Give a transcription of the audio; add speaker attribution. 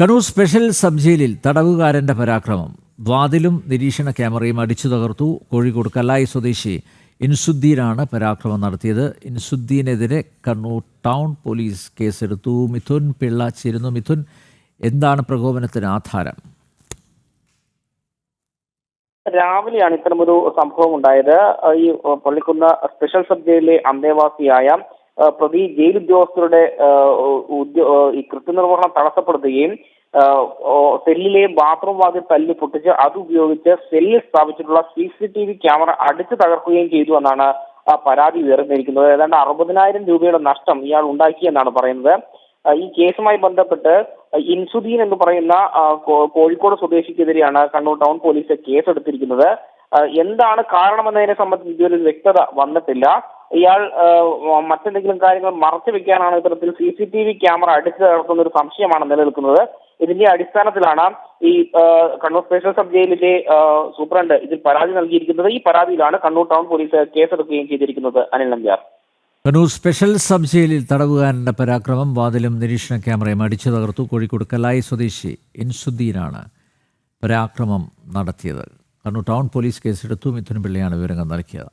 Speaker 1: Kannur special sub ജയിലിൽ തടവുകാരന്റെ പരാക്രമം. വാതിലും നിരീക്ഷണ ക്യാമറയും അടിച്ചു തകർത്തു. കോഴിക്കോട് കല്ലായി സ്വദേശി ഇൻസുദ്ദീനാണ് പരാക്രമം നടത്തിയത്. ഇൻസുദ്ദീനെതിരെ കണ്ണൂർ ടൗൺ പോലീസ് കേസെടുത്തു. മിഥുൻ പിള്ള ചേരുന്നു. മിഥുൻ എന്താണ് പ്രകോപനത്തിന് ആധാരം?
Speaker 2: രാവിലെയാണ് ഇത്തരമൊരു സംഭവം ഉണ്ടായത് ഈ പള്ളിക്കുന്ന സ്പെഷ്യൽ സബ് ജയിലിലെ അന്തേവാസിയായ പ്രതി ആ, ഈ കൃത്യനിർവഹണം തടസ്സപ്പെടുത്തുകയും സെല്ലിലെ ബാത്റൂം വാതിൽ തല്ലി പൊട്ടിച്ച് അത് ഉപയോഗിച്ച് സെല്ലിൽ സ്ഥാപിച്ചിട്ടുള്ള C C T V camera അടിച്ചു തകർക്കുകയും ചെയ്തു എന്നാണ് പരാതി ഉയർന്നിരിക്കുന്നത്. ഏതാണ്ട് അറുപതിനായിരം രൂപയുടെ നഷ്ടം ഇയാൾ ഉണ്ടാക്കിയെന്നാണ് പറയുന്നത്. ഈ കേസുമായി ബന്ധപ്പെട്ട് ഇൻസുദീൻ എന്ന് പറയുന്ന കോഴിക്കോട് സ്വദേശിക്കെതിരെയാണ് കണ്ണൂർ ടൗൺ പോലീസ് കേസെടുത്തിരിക്കുന്നത്. എന്താണ് കാരണമെന്നതിനെ സംബന്ധിച്ച് ഇതുവരെ വ്യക്തത വന്നിട്ടില്ല. ഇയാൾ മറ്റെന്തെങ്കിലും കാര്യങ്ങൾ മറച്ചു വെക്കാനാണ് ഇത്തരത്തിൽ C C T V camera അടിച്ചു നടത്തുന്ന ഒരു സംശയമാണ് നിലനിൽക്കുന്നത്. ഇതിന്റെ അടിസ്ഥാനത്തിലാണ് ഈ കണ്ണൂർ സ്പെഷ്യൽ സബ് ജയിലിലെ സൂപ്രണ്ട് ഇതിൽ പരാതി നൽകിയിരിക്കുന്നത്. ഈ പരാതിയിലാണ് കണ്ണൂർ ടൗൺ പോലീസ് കേസെടുക്കുകയും ചെയ്തിരിക്കുന്നത് അനിൽ നമ്പ്യാർ.
Speaker 1: കണ്ണൂർ സ്പെഷ്യൽ സബ് ജയിലിൽ തടവുകാരന്റെ പരാക്രമം വാതിലും നിരീക്ഷണ ക്യാമറയും അടിച്ചു തകർത്തു. കോഴിക്കോട് കലായി സ്വദേശി ഇൻസുദ്ദീനാണ് പരാക്രമം നടത്തിയത്. കണ്ണൂർ ടൗൺ പോലീസ് കേസെടുത്തു. മിഥുൻ പിള്ളയാണ് വിവരങ്ങൾ നൽകിയത്.